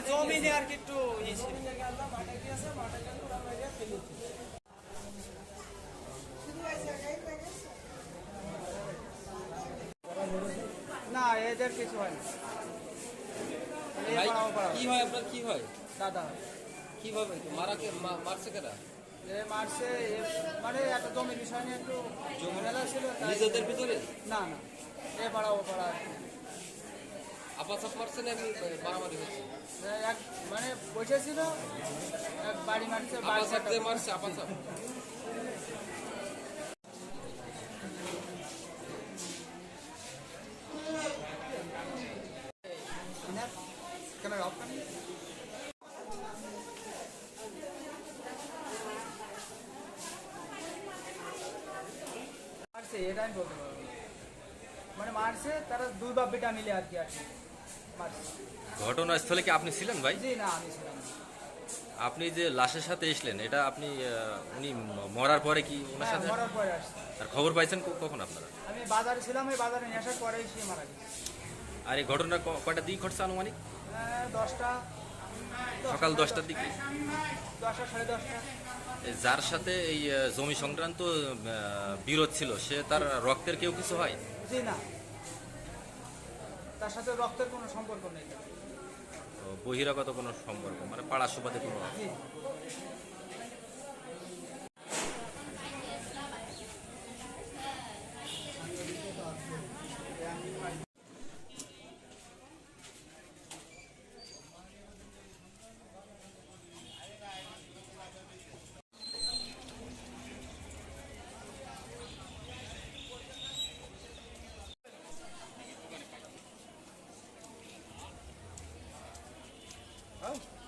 মানে জমিনে আর কি একটু ইয়ে ছিল। না এদের কিছু হয় না। এই ভাই পাড়া ও পাড়া। কি হয়। আপনার? কি হয়? দাদা। কীভাবে মারা কে মারছে কেনা মারছে মানে একটা জমির বিষয় নিয়ে একটু ঝামেলা ছিল নিজেদের ভিতরে? না না। এ পাড়া ও পাড়া মারামারি হচ্ছে? এক মানে বসেছিল এক বাড়ি মারছে বাড়ি মারছে করেন? মারছে এটা আমি বলতে পারব। মানে মারছে তারা দুই বাপ বেটা মিলে আর কি আর কি ঘটনাস্থলে কি আপনি ছিলেন ভাই। আপনি যে লাশের সাথে এসলেন এটা আপনি উনি মরার পরে কি ওনার হ্যাঁ সাথে? মরার পরে আর খবর পাইছেন কখন আপনারা? আমি বাজারে ছিলাম ওই বাজারে নিয়ে আসার পরেই সে মারা গেছে। আর এই ঘটনা কয়টা দিক ঘটছে আনুমানিক? আহ, দশটা। সকাল দশটার দিকে? যার সাথে এই জমি সংক্রান্ত বিরোধ ছিল সে তার রক্তের কেউ কিছু হয়? জি না। তার সাথে রক্তের কোনো সম্পর্ক নেই। বহিরাগত কোনো সম্পর্ক মানে পাড়া সুবাদে কোনো? Wow.